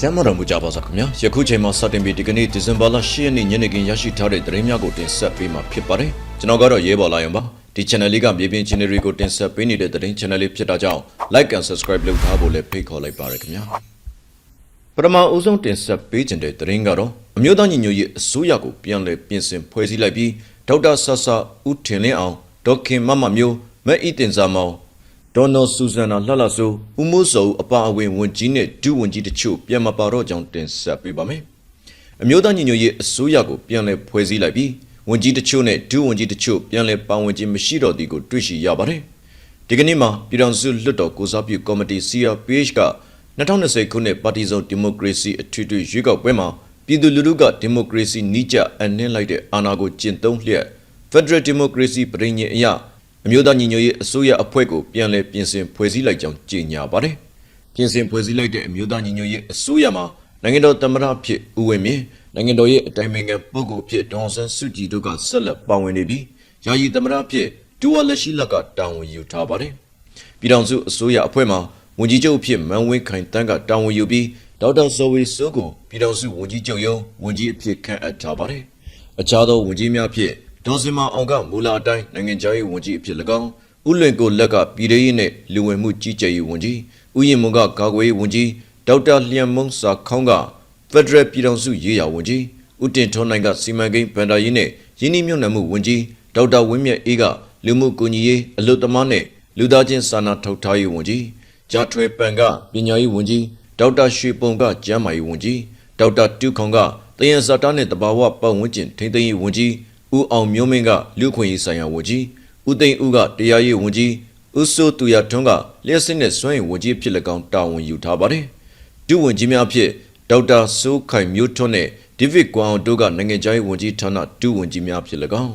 ကျမ်းမာတော်မူကြပါစေခင်ဗျာယခုချိန်မှာစတင်ပြီးဒီကနေ့ဒီဇင်ဘာလ10ရက်နေ့ညနေခင်းရရှိထားတဲ့သတင်းများကိုတင်ဆက်ပေးမှာဖြစ်ပါတယ်ကျွန်တော်ကတော့ရဲဘော်လာယုံပါဒီ channel လေးကမြေပြင် channel တွေကိုတင်ဆက်ပေးနေတဲ့သတင်း channel လေးဖြစ်တာကြောင့် like and subscribe လုပ်ထားဖို့လည်းဖိတ်ခေါ်လိုက်ပါရခင်ဗျာပထမအဦးဆုံးတင်ဆက်ပေးခြင်းတဲ့သတင်းကတော့အမျိုးသားညီညွတ်ရေးအစိုးရကိုပြန်လည်ပြင်ဆင်ဖွဲ့စည်းလိုက်ပြီးဒေါက်တာဆဆဦးထင်လင်းအောင်ဒေါက်ခင်မမမျိုးမက်ဤတင်စာမောင် ဒေါ်နော်ဆူဇန်နာလှလှဆိုဦးမိုးစောအပါအဝင်ဝန်ကြီးနဲ့ဒုဝန်ကြီးတချို့ပြန်မပါတော့ကြောင်းတင်ဆက်ပေးပါမယ်။အမျိုးသားညီညွတ်ရေးအစိုးရကိုပြန်လည်ဖွဲ့စည်းလိုက်ပြီးဝန်ကြီးတချို့နဲ့ဒုဝန်ကြီးတချို့ပြန်လည်ပါဝင်ခြင်းမရှိတော့သည်ကိုတွေ့ရှိရပါတယ်။ဒီကနေ့မှာပြည်ထောင်စုလွှတ်တော်ကိုစားပြုကော်မတီ CRPH က2020ခုနှစ်ပါတီစုံဒီမိုကရေစီအထွေထွေရွေးကောက်ပွဲမှာပြည်သူလူထုကဒီမိုကရေစီနီးကျအနှင်းလိုက်တဲ့အာဏာကိုကျင့်သုံးလျက် Federal Democracy ပြည်ညင်အရာ အမျိုးသားညီညွတ်ရေးအစိုးရအဖွဲ့ကိုပြန်လည်ပြင်ဆင်ဖွဲ့စည်းလိုက်ကြောင်းကြေညာပါတယ်။ပြင်ဆင်ဖွဲ့စည်းလိုက်တဲ့အမျိုးသားညီညွတ်ရေးအစိုးရမှာနိုင်ငံတော်သမ္မတဖြစ်ဦးဝင်းမြင့်နိုင်ငံတော်ရဲ့အတိုင်ပင်ခံပုဂ္ဂိုလ်ဖြစ်ဒေါအောင်ဆန်းစုကြည်တို့ကဆက်လက်ပါဝင်နေပြီးယာယီသမ္မတဖြစ်ဒူဝါလက်ရှိလက်ကတာဝန်ယူထားပါတယ်။ပြည်ထောင်စုအစိုးရအဖွဲ့မှာဝန်ကြီးချုပ်ဖြစ်မန်ဝင်းခိုင်တန်းကတာဝန်ယူပြီးဒေါက်တာဇော်ဝေစိုးကိုပြည်ထောင်စုဝန်ကြီးချုပ်ရုံးဝန်ကြီးအဖြစ်ခန့်အပ်ထားပါတယ်။အခြားသောဝန်ကြီးများဖြစ် ဒေါ်စင်မာအောင်ကမူလာအတိုင်းနိုင်ငံခြားရေးဝန်ကြီးအဖြစ်၎င်းဥလွင်ကိုလက်ကပြည်ထောင်ရေးနဲ့လူဝင်မှုကြီးကြပ်ရေးဝန်ကြီးဥယျာဉ်မွန်ကကာကွယ်ရေးဝန်ကြီးဒေါက်တာလျံမုံစာခေါင်းကဖက်ဒရယ်ပြည်ထောင်စုရေးရာဝန်ကြီးဦးတင်ထွန်းနိုင်ကစီမံကိန်းဗန္ဒာရေးနဲ့ရင်းနှီးမြှုပ်နှံမှုဝန်ကြီးဒေါက်တာဝင်းမြတ်အေးကလူမှုကူညီရေးအလုပ်သမားနဲ့လူသားချင်းစာနာထောက်ထားရေးဝန်ကြီးဂျာထွေပန်ကပညာရေးဝန်ကြီးဒေါက်တာရွှေပုံကကျန်းမာရေးဝန်ကြီးဒေါက်တာတူခေါင်ကတယံဇာတာနဲ့တဘာဝပတ်ဝန်းကျင်ထိန်းသိမ်းရေးဝန်ကြီး ဦးအောင်မျိုးမင်းကလူခွင့်ရေးဆိုင်ရာဝန်ကြီးဦးသိန်းဦးကတရားရေးဝန်ကြီးဦးစိုးသူရထွန်းကလျှက်စစ်နဲ့စွမ်းရည်ဝန်ကြီးဖြစ်၎င်းတာဝန်ယူထားပါတယ်ဒုဝန်ကြီးများဖြစ်ဒေါက်တာစိုးခိုင်မျိုးထွန်းနဲ့ဒီဗစ်ကွမ်အောင်တို့ကနိုင်ငံခြားရေးဝန်ကြီးဌာနဒုဝန်ကြီးများဖြစ်၎င်း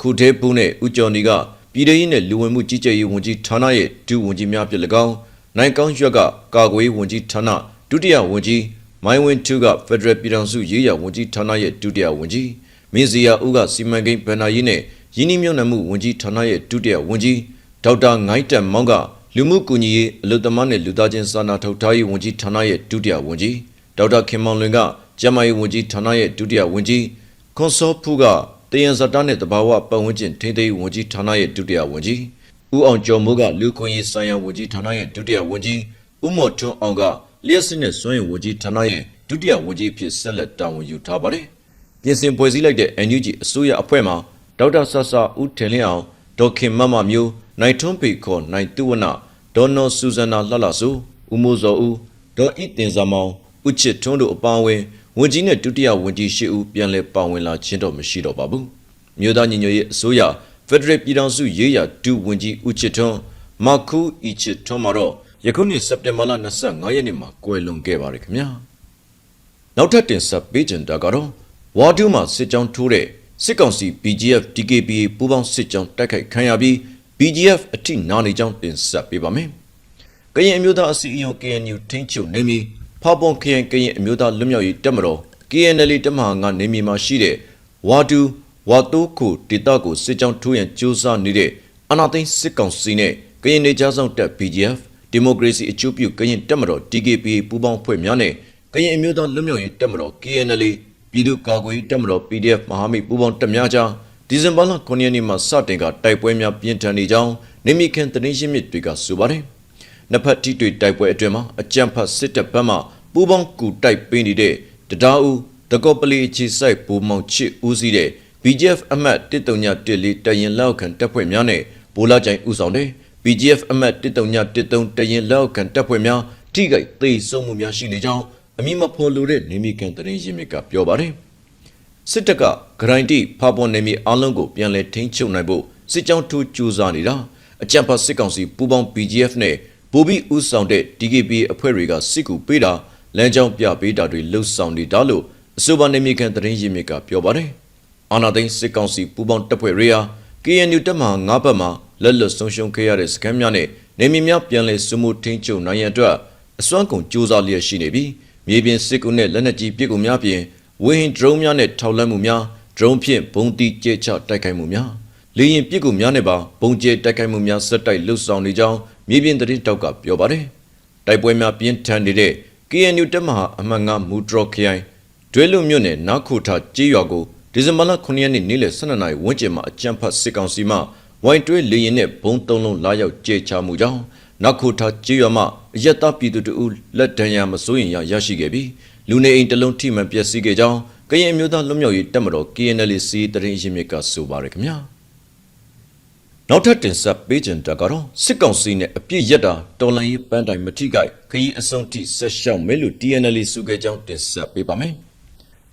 ခုထဲပူးနဲ့ဦးကျော်နီကပြည်ထောင်ရေးနဲ့လူဝင်မှုကြီးကြပ်ရေးဝန်ကြီးဌာနရဲ့ဒုဝန်ကြီးများဖြစ်၎င်းနိုင်ကောင်းရွက်ကကာကွယ်ရေးဝန်ကြီးဌာနဒုတိယဝန်ကြီးမိုင်းဝင်း2ကဖက်ဒရယ်ပြည်ထောင်စုရေးရာဝန်ကြီးဌာနရဲ့ဒုတိယဝန်ကြီး မင်းစီယာဦးကစီမံကိန်းဗန္ဒာရေးနဲ့ရင်းနှီးမြှုပ်နှံမှုဝန်ကြီးဌာနရဲ့ဒုတိယဝန်ကြီးဒေါက်တာငိုင်းတန်မောင်ကလူမှုကူညီရေးအလုပ်သမားနဲ့လူသားချင်းစာနာထောက်ထားရေးဝန်ကြီးဌာနရဲ့ဒုတိယဝန်ကြီးဒေါက်တာခင်မောင်လွင်ကကျန်းမာရေးဝန်ကြီးဌာနရဲ့ဒုတိယဝန်ကြီးခွန်စောဖူးကတယံဇာတာနဲ့တဘာဝပတ်ဝန်းကျင်ထိန်းသိမ်းရေးဝန်ကြီးဌာနရဲ့ဒုတိယဝန်ကြီးဦးအောင်ကျော်မိုးကလူခွင့်ရေးဆိုင်ရာဝန်ကြီးဌာနရဲ့ဒုတိယဝန်ကြီးဦးမော်ထွန်းအောင်ကလျှက်စစ်နဲ့စွမ်းရည်ဝန်ကြီးဌာနရဲ့ဒုတိယဝန်ကြီးဖြစ်ဆက်လက်တာဝန်ယူထားပါတယ်။ ပြင်ဆင်ဖွဲ့စည်းလိုက်တဲ့ NUG အစိုးရအဖွဲ့မှာဒေါက်တာဆဆာဦးထင်လင်းအောင်ဒေါက်ခင်မမမျိုးနိုင်ထွန်းပေခေါ်နိုင်သူဝနဒေါ်နော်ဆူဇန်နာလှလှဆူဦးမိုးစောဦးဒေါ်ဤတင်စာမောင်ဦးချစ်ထွန်းတို့အပါအဝင်ဝန်ကြီးနဲ့ဒုတိယဝန်ကြီးရှစ်ဦးပြန်လည်ပါဝင်လာခြင်းတော့မရှိတော့ပါဘူး။မြို့သားညီညွတ်ရေးအစိုးရဖက်ဒရယ်ပြည်ထောင်စုရေးရာဒုဝန်ကြီးဦးချစ်ထွန်းမခူးဤချစ်ထွန်းမှာတော့ယခုနှစ်စက်တင်ဘာလ25ရက်နေ့မှာကွယ်လွန်ခဲ့ပါတယ်ခင်ဗျာနောက်ထပ်တင်ဆက်ပေးကြတာကတော့ ဝါဒူးမှာစစ်ကြောင်းထိုးတဲ့စစ်ကောင်စီ BGF DKBA ပူးပေါင်းစစ်ကြောင်းတိုက်ခိုက်ခံရပြီး BGF အထိနာနေကြောင်းတင်ဆက်ပေးပါမယ်ကရင်အမျိုးသားအစည်းအရုံး KNU ထိန်းချုပ်နေမီဖောက်ပွန်ခရင်ကရင်အမျိုးသားလွတ်မြောက်ရေးတပ်မတော် KNL တပ်မဟာငါနေမီမှာရှိတဲ့ဝါဒူးဝါတိုးကိုဒေတာကိုစစ်ကြောင်းထိုးရန်ကြိုးစားနေတဲ့အနာသိန်းစစ်ကောင်စီနဲ့ကရင်နေကြားဆောင်တပ် BGF ဒီမိုကရေစီအကျိုးပြုကရင်တပ်မတော် DKPA ပူးပေါင်းဖွဲ့များနဲ့ကရင်အမျိုးသားလွတ်မြောက်ရေးတပ်မတော် KNL ပြည်သူ့ကာကွယ်ရေးတပ်မတော် PDF မဟာမိတ်ပူးပေါင်းတပ်များကြားဒီဇင်ဘာလ9ရက်နေ့မှာစတင်ကတိုက်ပွဲများပြင်းထန်နေကြောင်းနေမီခင်သတင်းရှင်းမြစ်တွေကဆိုပါတယ်။နှစ်ဖက်ထိတွေ့တိုက်ပွဲအတွင်းမှာအကြံဖတ်စစ်တပ်ဘက်မှပူးပေါင်းကူတိုက်ပေးနေတဲ့တဒါဦးတကောပလီအခြေစိုက်ဘူမောင်ချစ်ဦးစီးတဲ့ BGF အမှတ်13914တရင်လောက်ခံတပ်ဖွဲ့များနဲ့ဘိုးလာကြိုင်ဦးဆောင်တဲ့ BGF အမှတ်13913တရင်လောက်ခံတပ်ဖွဲ့များထိခိုက်သေဆုံးမှုများရှိနေကြောင်း အမိမဖော်လိုတဲ့နေမီကန်တရင်ရင်းမြစ်ကပြောပါတယ်စစ်တပ်ကဂရိုင်းတီဖာပွန်နေမီအားလုံးကိုပြန်လည်ထိန်းချုပ်နိုင်ဖို့စစ်ကြောင်းထိုးကြိုးစားနေတာအကြံဖတ်စစ်ကောင်စီပူးပေါင်း BGF နဲ့ဘူဘီဦးဆောင်တဲ့ DKB အဖွဲ့တွေကစစ်ကူပေးတာလမ်းကြောင်းပြပေးတာတွေလှုပ်ဆောင်နေတာလို့အဆိုပါနေမီကန်တရင်ရင်းမြစ်ကပြောပါတယ်အာနာသိန်းစစ်ကောင်စီပူးပေါင်းတပ်ဖွဲ့တွေဟာ KNU တပ်မဟာ၅ဘက်မှာလက်လွတ်ဆုံးရှုံးခဲ့ရတဲ့စခန်းများနဲ့နေမီများပြန်လည်စုမှုထိန်းချုပ်နိုင်ရန်အတွက်အစွမ်းကုန်စ조사လျက်ရှိနေပြီး မြေပြင်စစ်ကူနဲ့လက်နက်ကြီးပစ်ကူများပြင်ဝင်းဟင်ဒရုန်းများနဲ့ထောက်လှမ်းမှုများဒရုန်းဖြင့်ဘုံတီကျဲချတိုက်ခိုက်မှုများလေရင်ပစ်ကူများနဲ့ပါဘုံကျဲတိုက်ခိုက်မှုများဆက်တိုက်လှုပ်ဆောင်နေကြောင်းမြေပြင်သတင်းတောက်ကပြောပါတယ်တိုက်ပွဲများပြင်းထန်နေတဲ့ KNU တက်မဟာအမှတ်9မူဒရော့ခရိုင်ဒွဲလူမြို့နယ်နာခုထာကြေးရွာကိုဒီဇင်ဘာလ9ရက်နေ့နေ့လယ်12နာရီဝန်းကျင်မှာအကြမ်းဖက်စစ်ကောင်စီမှဝိုင်တွဲလေရင်နဲ့ဘုံသုံးလုံးလာရောက်ကြေချမှုကြောင့်နာခုထာကြေးရွာမှ အယက်သားပြည်သူတို့လက်ဒဏ်ရာမစိုးရင်ရရရှိခဲ့ပြီးလူနေအိမ်တစ်လုံးထိမှန်ပျက်စီးခဲ့ကြောင်းကရင်အမျိုးသားလွတ်မြောက်ရေးတပ်မတော် KNL စီတရင်ရင်းမြစ်ကဆိုပါရခင်ဗျာနောက်ထပ်တင်ဆက်ပေးကြတာကတော့စစ်ကောင်စီနဲ့အပြစ်ရက်တာတော်လန်ရေးပန်းတိုင်မထိခိုက်ခရီးအစုံထိဆက်ရှောက်မဲလို့ TNL စုခဲ့ကြောင်းတင်ဆက်ပေးပါမယ်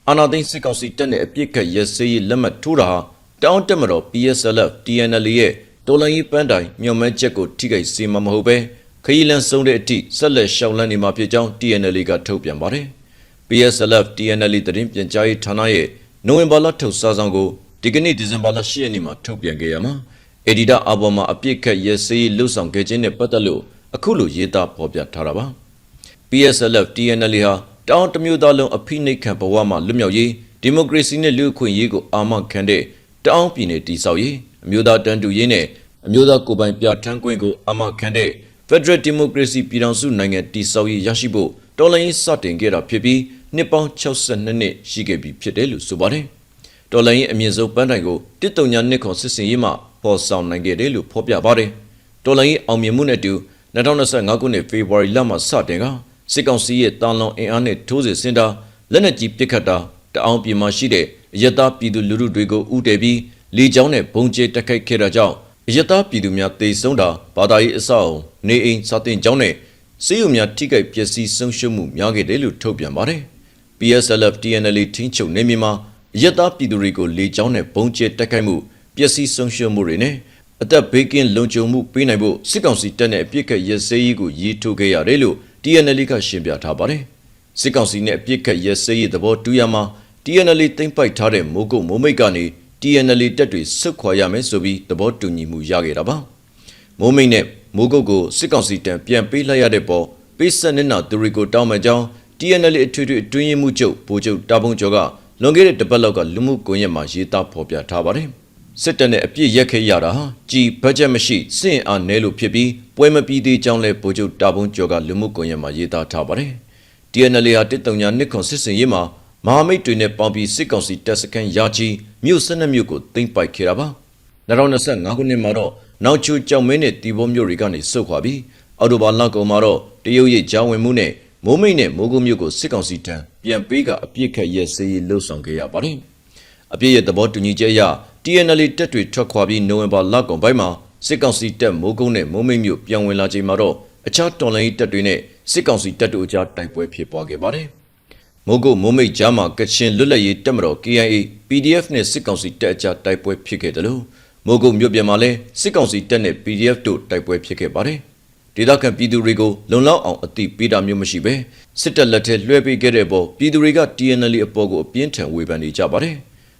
အာနာသိန်းစစ်ကောင်စီတပ်နဲ့အပြစ်ခတ်ရက်စေးရေးလက်မှတ်ထိုးတာဟာတောင်းတက်မတော် PSLF TNL ရဲ့တော်လန်ရေးပန်းတိုင်မြော်မဲချက်ကိုထိခိုက်စေမှာမဟုတ်ပဲ ခရီးလန်းဆုံးတဲ့အထိဆက်လက်ရှောက်လန်းနေမှာဖြစ်ကြောင်း TNL ကထုတ်ပြန်ပါတယ် PSLF TNL တရင်ပြန်ကြားရေးဌာနရဲ့နိုဝင်ဘာလထုတ်စာဆောင်ကိုဒီကနေ့ဒီဇင်ဘာလ10ရက်နေ့မှာထုတ်ပြန်ခဲ့ရမှာအဒီတာအဘော်မှာအပြစ်ခတ်ရဲစေးလှုပ်ဆောင်ခဲ့ခြင်းနဲ့ပတ်သက်လို့အခုလိုရေးသားဖော်ပြထားတာပါ PSLF TNL ဟာတောင်တမျိုးသားလုံးအဖိနှိတ်ခံဘဝမှာလွတ်မြောက်ရေးဒီမိုကရေစီနဲ့လူ့အခွင့်အရေးကိုအာမခံတဲ့တောင်ပြည်နယ်တည်ဆောက်ရေးအမျိုးသားတန်းတူရေးနဲ့အမျိုးသားကိုယ်ပိုင်ပြဋ္ဌာန်းခွင့်ကိုအာမခံတဲ့ Federal Democracy ပြည်ထောင်စုနိုင်ငံတည်ဆောက်ရေးရရှိဖို့တော်လှန်ရေးစတင်ခဲ့တာဖြစ်ပြီးနှစ်ပေါင်း62နှစ်ရှိခဲ့ပြီဖြစ်တယ်လို့ဆိုပါတယ်။တော်လှန်ရေးအမြင့်ဆုံးပန်းတိုင်ကိုတစ်တုံညာနှစ်ခွန်စစ်စင်ရေးမှပေါ်ဆောင်နိုင်ခဲ့တယ်လို့ဖော်ပြပါတယ်။တော်လှန်ရေးအောင်မြင်မှုနဲ့အတူ2025ခုနှစ်ဖေဖော်ဝါရီလမှာစတင်ကစစ်ကောင်စီရဲ့တာလွန်အင်အားနဲ့ထိုးစစ်ဆင်တာလက်နက်ကြီးပစ်ခတ်တာတအောင်ပြည်မှာရှိတဲ့အယက်သားပြည်သူလူထုတွေကိုဥတည်ပြီးလေကြောင်းနဲ့ဘုံကျဲတက်ခိုက်ခဲ့တာကြောင့် အယက်သားပြည်သူများတေဆုံးတာဘာသာရေးအဆောက်အုံနေအိမ်စာတင်ကျောင်းနဲ့စေယုံများထိခိုက်ပျက်စီးဆုံးရှုံးမှုများခဲ့တယ်လို့ထုတ်ပြန်ပါတယ်။ PSLF TNL ထင်းချုပ်နေမြန်မာအယက်သားပြည်သူတွေကိုလေကြောင်းနဲ့ဘုံကျဲတက်ခိုက်မှုပျက်စီးဆုံးရှုံးမှုတွေနဲ့အသက်ဘေးကင်းလုံခြုံမှုပေးနိုင်ဖို့စစ်ကောင်စီတပ်နဲ့အပြစ်ခတ်ရဲစဲရေးကိုရည်ထုတ်ခဲ့ရတယ်လို့ TNL ကရှင်းပြထားပါတယ်။စစ်ကောင်စီနဲ့အပြစ်ခတ်ရဲစဲရေးသဘောတူရမှာ TNL သိမ့်ပိုက်ထားတဲ့မိုးကုတ်မိုးမိတ်ကနေ TNL တက်တွေဆွတ်ခွာရမယ်ဆိုပြီးသဘောတူညီမှုရခဲ့တာပါ။မိုးမိတ်နဲ့မိုးကုတ်ကိုစစ်ကောင်စီတံပြန်ပေးလိုက်ရတဲ့ပေါ်ပေးဆက်နေနာသူတွေကိုတောင်းမှကြောင်း TNL အထွေထွေအတွင်းရေးမှုချုပ်ဗိုလ်ချုပ်တာပုံကျော်ကလွန်ခဲ့တဲ့တပတ်လောက်ကလူမှုကွန်ရက်မှာရေးသားဖော်ပြထားပါတယ်။စစ်တပ်နဲ့အပြစ်ရက်ခဲရတာဟာကြီးဘတ်ဂျက်မရှိစင့်အားနဲလို့ဖြစ်ပြီးပွဲမပြီးသေးကြောင်းလဲဗိုလ်ချုပ်တာပုံကျော်ကလူမှုကွန်ရက်မှာရေးသားထားပါတယ်။ TNL ဟာတစ်တုံညာနှစ်ခွန်စစ်စင်ရေးမှာ မဟာမိတ်တွေနဲ့ပေါင်းပြီးစစ်ကောင်စီတပ်စခန်းရာချီမြို့၁၂မြို့ကိုသိမ်းပိုက်ခဲ့တာပါ2025ခုနှစ်မှာတော့နောက်ချူကြောင်မင်းနဲ့တီဘောမြို့တွေကနေဆုတ်ခွာပြီးအော်တိုဘာလကုံမှာတော့တရုတ်ရဲ့ကြောင်းဝင်မှုနဲ့မိုးမိတ်နဲ့မိုးကုတ်မြို့ကိုစစ်ကောင်စီတန်းပြန်ပေးကအပြစ်ခတ်ရဲစေးလှုပ်ဆောင်ခဲ့ရပါတယ်အပြစ်ရဲ့သဘောတူညီချက်အရ TNL တက်တွေထွက်ခွာပြီးနိုဝင်ဘာလကုန်ပိုင်းမှာစစ်ကောင်စီတပ်မိုးကုတ်နဲ့မိုးမိတ်မြို့ပြန်ဝင်လာချိန်မှာတော့အခြားတော်လှန်ရေးတပ်တွေနဲ့စစ်ကောင်စီတပ်တို့အကြားတိုက်ပွဲဖြစ်ပွားခဲ့ပါတယ် မိုးကုတ်မိုးမိတ်ကြားမှာကချင်လွတ်လပ်ရေးတပ်မတော် KIA PDF နဲ့စစ်ကောင်စီတပ်အကြားတိုက်ပွဲဖြစ်ခဲ့တယ်လို့မိုးကုတ်မြို့ပြန်မှာလဲစစ်ကောင်စီတပ်နဲ့ PDF တို့တိုက်ပွဲဖြစ်ခဲ့ပါတယ်ဒေသခံပြည်သူတွေကိုလုံလောက်အောင်အသိပေးတာမျိုးမရှိဘဲစစ်တပ်လက်ထဲလွှဲပေးခဲ့တဲ့ပေါ်ပြည်သူတွေက TNL အပေါ်ကိုအပြင်းထန်ဝေဖန်နေကြပါတယ်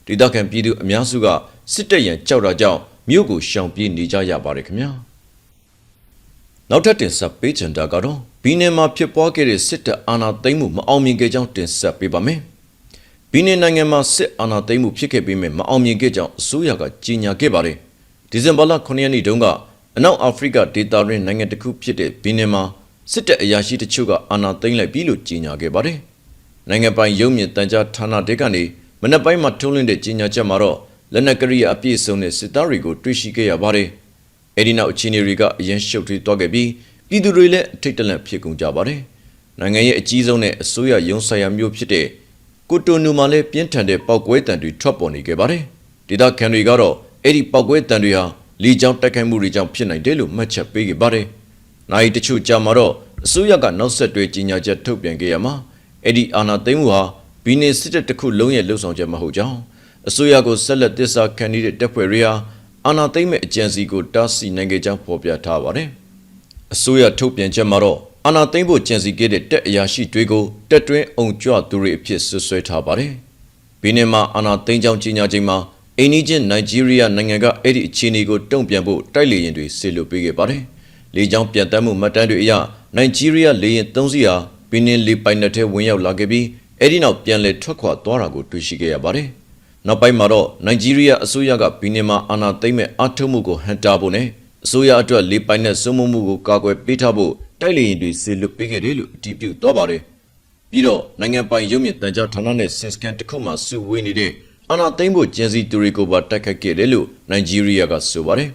ဒေသခံပြည်သူအများစုကစစ်တပ်ရန်ကြောက်တာကြောင့်မြို့ကိုရှောင်ပြေးနေကြရပါတယ်ခင်ဗျာ နောက်ထပ်တင်ဆက်ပေးချင်တာကတော့ဘီနင်မှာဖြစ်ပွားခဲ့တဲ့စစ်တပ်အာဏာသိမ်းမှုမအောင်မြင်ခဲ့ကြောင်းတင်ဆက်ပေးပါမယ်။ဘီနင်နိုင်ငံမှာစစ်အာဏာသိမ်းမှုဖြစ်ခဲ့ပြီးမြမအောင်မြင်ခဲ့ကြောင်းအစိုးရကကြေညာခဲ့ပါတယ်။ဒီဇင်ဘာလ9ရက်နေ့တုန်းကအနောက်အာဖရိကဒေသတွင်းနိုင်ငံတစ်ခုဖြစ်တဲ့ဘီနင်မှာစစ်တပ်အရာရှိတချို့ကအာဏာသိမ်းလိုက်ပြီလို့ကြေညာခဲ့ပါတယ်။နိုင်ငံပိုင်ရုံးမြင့်တန်ကြားဌာနတွေကနေမနက်ပိုင်းမှာထုတ်လွှင့်တဲ့ကြေညာချက်မှာတော့လက်နက်ကရိယာအပြည့်စုံတဲ့စစ်သားတွေကိုတွေ့ရှိခဲ့ရပါတယ်။ အဲဒီနောက်အခြေအနေတွေကအရင်ရှုပ်ထွေးသွားခဲ့ပြီးပြည်သူတွေလည်းအထိတ်တလန့်ဖြစ်ကုန်ကြပါတယ်။နိုင်ငံရဲ့အကြီးဆုံးနဲ့အစိုးရရုံးဆိုင်ရာမျိုးဖြစ်တဲ့ကိုတိုနူမှာလည်းပြင်းထန်တဲ့ပောက်ကွဲတံတွေထွက်ပေါ်နေခဲ့ပါတယ်။ဒေသခံတွေကတော့အဲ့ဒီပောက်ကွဲတံတွေဟာလီကြောင်းတိုက်ခိုက်မှုတွေကြောင့်ဖြစ်နိုင်တယ်လို့မှတ်ချက်ပေးခဲ့ပါတယ်။နိုင်တချို့ကြာမှာတော့အစိုးရကနောက်ဆက်တွဲကြီးညာချက်ထုတ်ပြန်ခဲ့ရမှာအဲ့ဒီအာဏာသိမ်းမှုဟာဘီနေစစ်တပ်တစ်ခုလုံးရဲ့လှုပ်ဆောင်ချက်မဟုတ်ကြောင်းအစိုးရကိုဆက်လက်တစ္ဆာခံနေတဲ့တပ်ဖွဲ့တွေဟာ အာဏာသိမ်းမဲ့အကြံစီကိုတားဆီးနိုင်ခဲ့ကြောင်းဖော်ပြထားပါတယ်။အစိုးရထုတ်ပြန်ချက်မှာတော့အာဏာသိမ်းဖို့ကြံစီခဲ့တဲ့တပ်အရာရှိတွေကိုတက်တွင်းအုံကြွသူတွေအဖြစ်ဆွဆွဲထားပါတယ်။ဘီနင်မှာအာဏာသိမ်းကြောင်းကြီးညာချိန်မှာအိန္ဒိချင်းနိုင်ဂျီးရီးယားနိုင်ငံကအဲ့ဒီအခြေအနေကိုတုံ့ပြန်ဖို့တိုက်လေရင်တွေဆေလွတ်ပေးခဲ့ပါတယ်။လေကြောင်းပြန်တမ်းမှုမှတ်တမ်းတွေအရနိုင်ဂျီးရီးယားလေရင်၃စီးဟာဘီနင်လေပိုင်နက်ထဲဝင်ရောက်လာခဲ့ပြီးအဲ့ဒီနောက်ပြန်လည်ထွက်ခွာသွားတာကိုတွေ့ရှိခဲ့ရပါတယ်။ နောက်ပိုင်းမှာတော့နိုင်ဂျီးရီးယားအစိုးရကဘီနင်မှာအာဏာသိမ်းမဲ့အထုမှုကိုဟန်တာဖို့နဲ့အစိုးရအတွက်လေပိုင်နဲ့စုံမှုမှုကိုကာကွယ်ပေးထားဖို့တိုက်လေရင်တွေဆေလွတ်ပေးခဲ့တယ်လို့အတည်ပြုသွားပါတယ်ပြီးတော့နိုင်ငံပိုင်ရုပ်မြင့်တန်ကြားဌာနနဲ့စင်စကန်တစ်ခုမှစုဝေးနေတဲ့အာဏာသိမ်းဖို့ကြံစီသူတွေကိုပါတိုက်ခတ်ခဲ့တယ်လို့နိုင်ဂျီးရီးယားကဆိုပါတယ်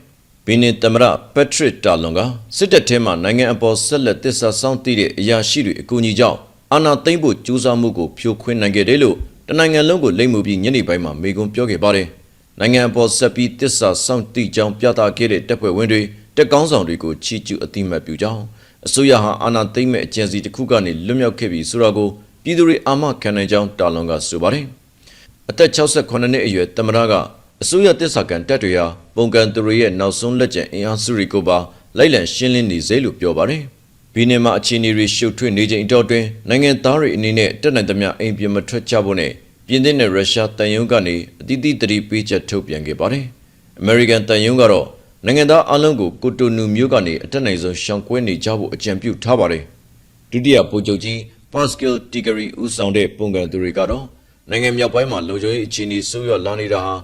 ဘီနင်သမ္မတပက်ထရစ်တာလွန်ကစစ်တပ်ထဲမှာနိုင်ငံအပေါ်ဆက်လက်တစ္ဆာစောင့်တည်တဲ့အရာရှိတွေအကူအညီကြောင့်အာဏာသိမ်းဖို့ကြိုးစားမှုကိုဖြိုခွင်းနိုင်ခဲ့တယ်လို့ တနိုင်ငံလုံးကိုလိမ့်မှုပြီးညနေပိုင်းမှာမေကွန်ပြောခဲ့ပါတယ်နိုင်ငံအပေါ်ဆက်ပြီးတစ္ဆာစောင့်တည်ကြောင်းပြသခဲ့တဲ့တပ်ဖွဲ့ဝင်တွေတက်ကောင်းဆောင်တွေကိုချီးကျူးအတိမတ်ပြုကြောင်းအစိုးရဟာအာဏာသိမ်းမဲ့အကြံစီတစ်ခုကနေလွတ်မြောက်ခဲ့ပြီဆိုတာကိုပြည်သူတွေအာမခံနိုင်ကြောင်းတာလွန်ကဆိုပါတယ်အသက်68နှစ်အရွယ်တမရကအစိုးရတစ္ဆာကန်တပ်တွေဟာပုံကန်သူတွေရဲ့နောက်ဆုံးလက်ကျန်အင်အားစုတွေကိုပါလိုက်လံရှင်းလင်းနေစေလို့ပြောပါတယ် ဘီနင်မှာအခြေအနေတွေရှုပ်ထွေးနေချိန်အတော်တွင်နိုင်ငံသားတွေအနေနဲ့တက်နိုင်သမျှအိမ်ပြင်မထွက်ကြဖို့နဲ့ပြင်သစ်နဲ့ရုရှားတန်ယုံကနေအသီးသီးတတိပေးချက်ထုတ်ပြန်ခဲ့ပါတယ်။ American တန်ယုံကတော့နိုင်ငံသားအလုံးကိုကိုတိုနူမျိုးကနေအတက်နိုင်ဆုံးရှောင်ကွဲနေကြဖို့အကြံပြုထားပါတယ်။ဒုတိယဗိုလ်ချုပ်ကြီး Pascal Tigari ဦးဆောင်တဲ့ပုံကန်သူတွေကတော့နိုင်ငံမြောက်ပိုင်းမှာလုံခြုံရေးအခြေအနေဆိုးရွားလာနေတာဟာ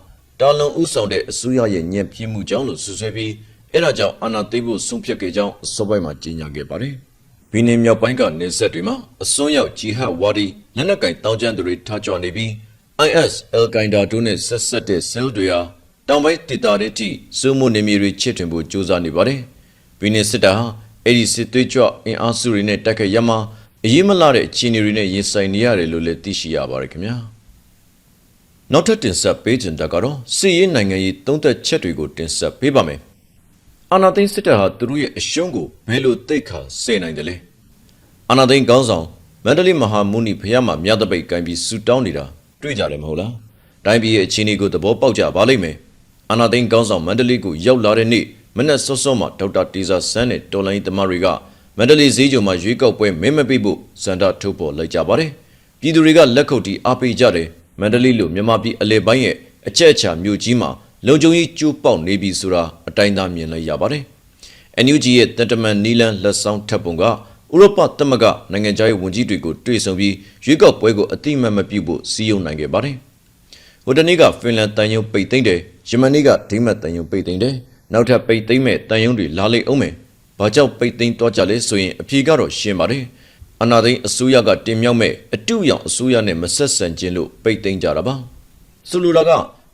တာလွန်ဦးဆောင်တဲ့အစိုးရရဲ့ညံ့ပြင်းမှုကြောင့်လို့ဆွဆွဲပြီး အဲ့ဒါကြောင့်အာဏာသိမ်းဖို့ဆုံးဖြတ်ခဲ့ကြောင်းအစောပိုင်းမှာကြေညာခဲ့ပါတယ်။ဘီနင်မြောက်ပိုင်းကနေဆက်တွေမှာအစွန်းရောက်ဂျီဟတ်ဝါဒီလက်နက်ကင်တောင်းကျမ်းသူတွေထားကြွနေပြီး IS Al-Qaeda တို့နဲ့ဆက်ဆက်တဲ့ cell တွေဟာတောင်ပိုင်းဒေသတွေထိစုမှုနေမြေတွေချစ်ထွင်ဖို့ကြိုးစားနေပါတယ်။ဘီနင်စစ်တပ်ဟာအဲ့ဒီစစ်သွေးကြွအင်အားစုတွေနဲ့တိုက်ခိုက်ရမှာအရေးမလားတဲ့အခြေအနေတွေနဲ့ရင်ဆိုင်နေရတယ်လို့လည်းသိရှိရပါတယ်ခင်ဗျာ။နောက်ထပ်တင်ဆက်ပေးခြင်းတကတော့စစ်ရေးနိုင်ငံရေးသုံးသက်ချက်တွေကိုတင်ဆက်ပေးပါမယ်။ အာနာသိန်းစစ်တပ်ဟာသူတို့ရဲ့အရှုံးကိုဘယ်လိုသိက္ခာစေနိုင်တယ်လဲ။အာနာသိန်းကောင်းဆောင်မန္တလေးမဟာမုနီဖျားမှာမြတ်တပိတ်ကင်ပြီးဆူတောင်းနေတာတွေ့ကြတယ်မဟုတ်လား။တိုင်းပြည်ရဲ့အခြေအနေကိုသဘောပေါက်ကြပါလိမ့်မယ်။အာနာသိန်းကောင်းဆောင်မန္တလေးကိုရောက်လာတဲ့နေ့မနက်စောစောမှာဒေါက်တာတီဇာဆန်းနဲ့တော်လိုင်းသမားတွေကမန္တလေးဈေးကြုံမှာရွေးကောက်ပွဲမင်းမပိဖို့စန္ဒထုတ်ပေါ်လိုက်ကြပါတယ်။ပြည်သူတွေကလက်ခုပ်တီးအားပေးကြတယ်။မန္တလေးလိုမြန်မာပြည်အလဲပိုင်းရဲ့အချက်အချာမြို့ကြီးမှာ လုံခြုံရေးကျိုးပေါက်နေပြီဆိုတာအတိုင်းသားမြင်လိုက်ရပါတယ်။ NUG ရဲ့တတမန်နီလန်လက်ဆောင်ထပ်ပုံကဥရောပသမဂ္ဂနိုင်ငံခြားရေးဝန်ကြီးတွေကိုတွေ့ဆုံပြီးရွေးကောက်ပွဲကိုအတိမတ်မပြုဖို့စီးရုံနိုင်ခဲ့ပါတယ်။ဟိုတနေ့ကဖင်လန်တန်ယုံပိတ်သိမ့်တယ်။ယမန်နေ့ကဒိမတ်တန်ယုံပိတ်သိမ့်တယ်။နောက်ထပ်ပိတ်သိမ့်မဲ့တန်ယုံတွေလာလိမ့်အောင်မယ်။ဘာကြောင့်ပိတ်သိမ့်တော့ကြလဲဆိုရင်အဖြေကတော့ရှင်းပါတယ်။အနာသိန်းအစိုးရကတင်မြှောက်မဲ့အတုရောင်အစိုးရနဲ့မဆက်ဆံခြင်းလို့ပိတ်သိမ့်ကြတာပါ။ဆိုလိုတာက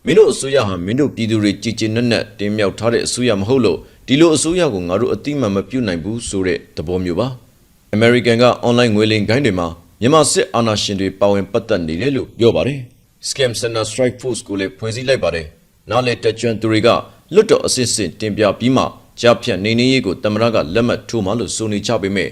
မင်းတို့အစိုးရဟာမင်းတို့ပြည်သူတွေကြည်ကြည်နက်နက်တင်မြှောက်ထားတဲ့အစိုးရမဟုတ်လို့ဒီလိုအစိုးရကိုငါတို့အတိမတ်မပြုတ်နိုင်ဘူးဆိုတဲ့သဘောမျိုးပါ။ American ကအွန်လိုင်းငွေလိမ်ဂိုင်းတွေမှာမြန်မာစစ်အာဏာရှင်တွေပါဝင်ပတ်သက်နေတယ်လို့ပြောပါတယ်။ Scam Center Strike Force ကိုလည်းဖွဲ့စည်းလိုက်ပါတယ်။နောက်လေတက်ကျွန်းသူတွေကလွတ်တော်အစစ်စစ်တင်ပြပြီးမှကြားဖြတ်နေနေရေးကိုတမရကလက်မှတ်ထိုးမှလို့ဆိုနေကြပေမဲ့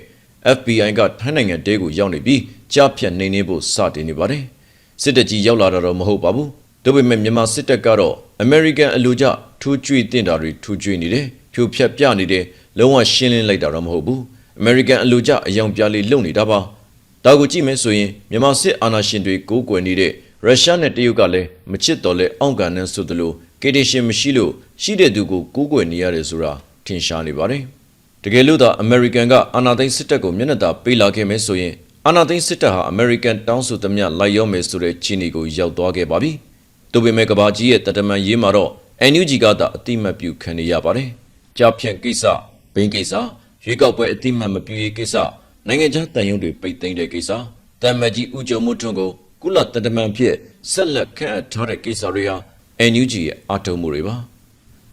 FBI ကထိုင်းနိုင်ငံတဲကိုရောက်နေပြီးကြားဖြတ်နေနေဖို့စတင်နေပါတယ်။စစ်တပ်ကြီးရောက်လာတာတော့မဟုတ်ပါဘူး။ ဒါပေမဲ့မြန်မာစစ်တပ်ကတော့ American အလိုကျထူးကျွေးတင်တာတွေထူးကျွေးနေတယ်။ဖြိုဖျက်ပြနေတယ်။လုံးဝရှင်းလင်းလိုက်တာတော့မဟုတ်ဘူး။ American အလိုကျအယောင်ပြလေးလုံနေတာပါ။ဒါကိုကြည့်မယ်ဆိုရင်မြန်မာစစ်အာဏာရှင်တွေကိုးကွယ်နေတဲ့ရုရှားနဲ့တရုတ်ကလည်းမချစ်တော်လဲအောင့်ကန်နဲ့ဆိုသလိုကေတေရှင်မရှိလို့ရှိတဲ့သူကိုကိုးကွယ်နေရတယ်ဆိုတာထင်ရှားနေပါတယ်။တကယ်လို့သာအမေရိကန်ကအာဏာသိမ်းစစ်တပ်ကိုမျက်နှာသာပေးလာခဲ့မယ်ဆိုရင်အာဏာသိမ်းစစ်တပ်ဟာအမေရိကန်တောင်းဆိုသမျှလိုက်ရောမယ်ဆိုတဲ့ခြေအနေကိုရောက်သွားခဲ့ပါပြီ။ ဒါပေမဲ့ကဘာကြီးရဲ့တတမန်ရေးမှာတော့ NUG ကသာအတိမတ်ပြုခံနေရပါတယ်။ကြားဖြန့်ကိစ္စ၊ဘင်းကိစ္စ၊ရွေးကောက်ပွဲအတိမတ်မပြုရေးကိစ္စနိုင်ငံခြားတန်ယုံတွေပိတ်သိမ်းတဲ့ကိစ္စတမ်မကြီးဦးကျော်မှုထွန်းကိုကုလတတမန်ဖြစ်ဆက်လက်ခန့်အပ်ထားတဲ့ကိစ္စတွေဟာ NUG ရဲ့အထုံးမှုတွေပါ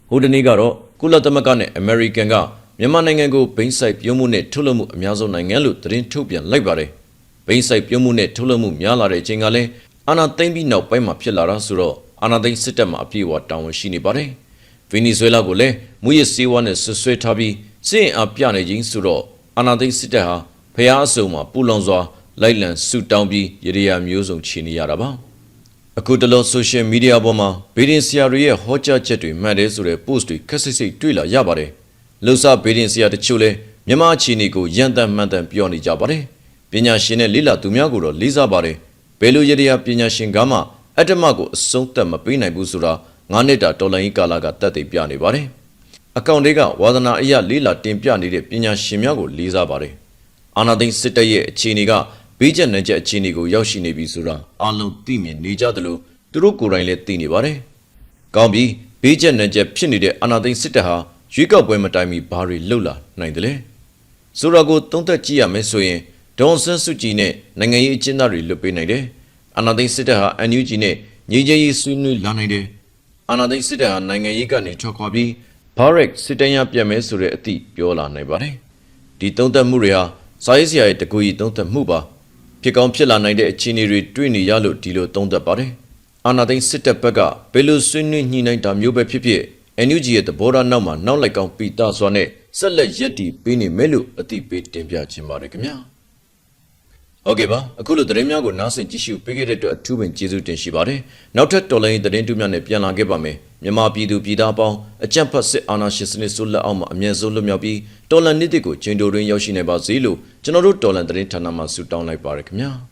ဟိုတနေ့ကတော့ကုလသမဂ္ဂနဲ့ American ကမြန်မာနိုင်ငံကိုဘိန်းဆိုင်ပြုံးမှုနဲ့ထုတ်လုပ်မှုအများဆုံးနိုင်ငံလို့သတင်းထုတ်ပြန်လိုက်ပါတယ်ဘိန်းဆိုင်ပြုံးမှုနဲ့ထုတ်လုပ်မှုများလာတဲ့အချိန်ကလည်း အာဏာသိမ်းပြီးနောက်ပိုင်းမှာဖြစ်လာတာဆိုတော့အာဏာသိမ်းစစ်တပ်မှာအပြည့်အဝတာဝန်ရှိနေပါတယ်ဗင်နီဇွဲလားကိုလည်းမူရစ်စေဝါနဲ့ဆွဆွဲထားပြီးစစ်အင်အားပြနေခြင်းဆိုတော့အာဏာသိမ်းစစ်တပ်ဟာဖျားအစုံမှာပူလောင်စွာလိုက်လံဆူတောင်းပြီးရရမျိုးစုံချီနေရတာပါအခုတလုံးဆိုရှယ်မီဒီယာပေါ်မှာဗီဒင်ဆရာတွေရဲ့ဟောကြားချက်တွေမှန်တယ်ဆိုတဲ့ post တွေခက်စိတ်စိတ်တွေ့လာရပါတယ်လှဆဗီဒင်ဆရာတချို့လဲမြန်မာအခြေအနေကိုရန်တမ်းမှန်တမ်းပြောနေကြပါတယ်ပညာရှင်နဲ့လိလာသူများကိုတော့လေးစားပါတယ် ဘယ်လိုရရပညာရှင်ကမှအတ္တမကိုအဆုံးသတ်မပေးနိုင်ဘူးဆိုတာငါးနှစ်တာတော်လိုင်းကာလာကတတ်သိပြနေပါတယ်အကောင့်တွေကဝါသနာအရလေးလာတင်ပြနေတဲ့ပညာရှင်များကိုလေးစားပါတယ်အာနာသိန်းစစ်တပ်ရဲ့အခြေအနေကဘေးကျနှံချက်အခြေအနေကိုရောက်ရှိနေပြီဆိုတာအလုံးသိမြင်နေကြသလိုသူတို့ကိုယ်တိုင်လည်းသိနေပါတယ်။ကောင်းပြီဘေးကျနှံချက်ဖြစ်နေတဲ့အာနာသိန်းစစ်တပ်ဟာရွေးကောက်ပွဲမတိုင်မီဘာတွေလှုပ်လာနိုင်တယ်လဲ။ဆိုတာကိုသုံးသပ်ကြည့်ရမယ်ဆိုရင် ဒေါန်ဆန်းစုကြည်နဲ့နိုင်ငံရေးအကျဉ်းသားတွေလွတ်ပေးနိုင်တယ်အာဏာသိမ်းစစ်တပ်ဟာ NUG နဲ့ညီကျေးရေးဆွေးနွေးလာနိုင်တယ်အာဏာသိမ်းစစ်တပ်ဟာနိုင်ငံရေးကနေထွက်ခွာပြီး Barrack စစ်တမ်းရပြန်မဲဆိုတဲ့အသည့်ပြောလာနိုင်ပါတယ်ဒီသုံးသက်မှုတွေဟာစာရေးဆရာရဲ့တကူကြီးသုံးသက်မှုပါဖြစ်ကောင်းဖြစ်လာနိုင်တဲ့အခြေအနေတွေတွေ့နေရလို့ဒီလိုသုံးသက်ပါတယ်အာဏာသိမ်းစစ်တပ်ဘက်ကဘယ်လိုဆွေးနွေးညှိနှိုင်းတာမျိုးပဲဖြစ်ဖြစ် NUG ရဲ့သဘောထားနောက်မှာနောက်လိုက်ကောင်းပီတာစွာနဲ့ဆက်လက်ရက်တည်ပေးနေမယ်လို့အသိပေးတင်ပြခြင်းပါတယ်ခင်ဗျာ ဟုတ်ကဲ့ပါအခုလိုသတင်းများကိုနားဆင်ကြည့်ရှုပေးခဲ့တဲ့အတွက်အထူးပင်ကျေးဇူးတင်ရှိပါတယ်နောက်ထပ်တော်လိုင်းသတင်းတူးများနဲ့ပြန်လာခဲ့ပါမယ်မြန်မာပြည်သူပြည်သားအပေါင်းအကြံဖတ်စစ်အာဏာရှင်စနစ်ဆိုးလက်အောက်မှာအမြဲဆုံးလွတ်မြောက်ပြီးတော်လန်နေ့တစ်ကိုချိန်တိုတွင်ရောက်ရှိနေပါစေလို့ကျွန်တော်တို့တော်လန်သတင်းဌာနမှဆုတောင်းလိုက်ပါရခင်ဗျာ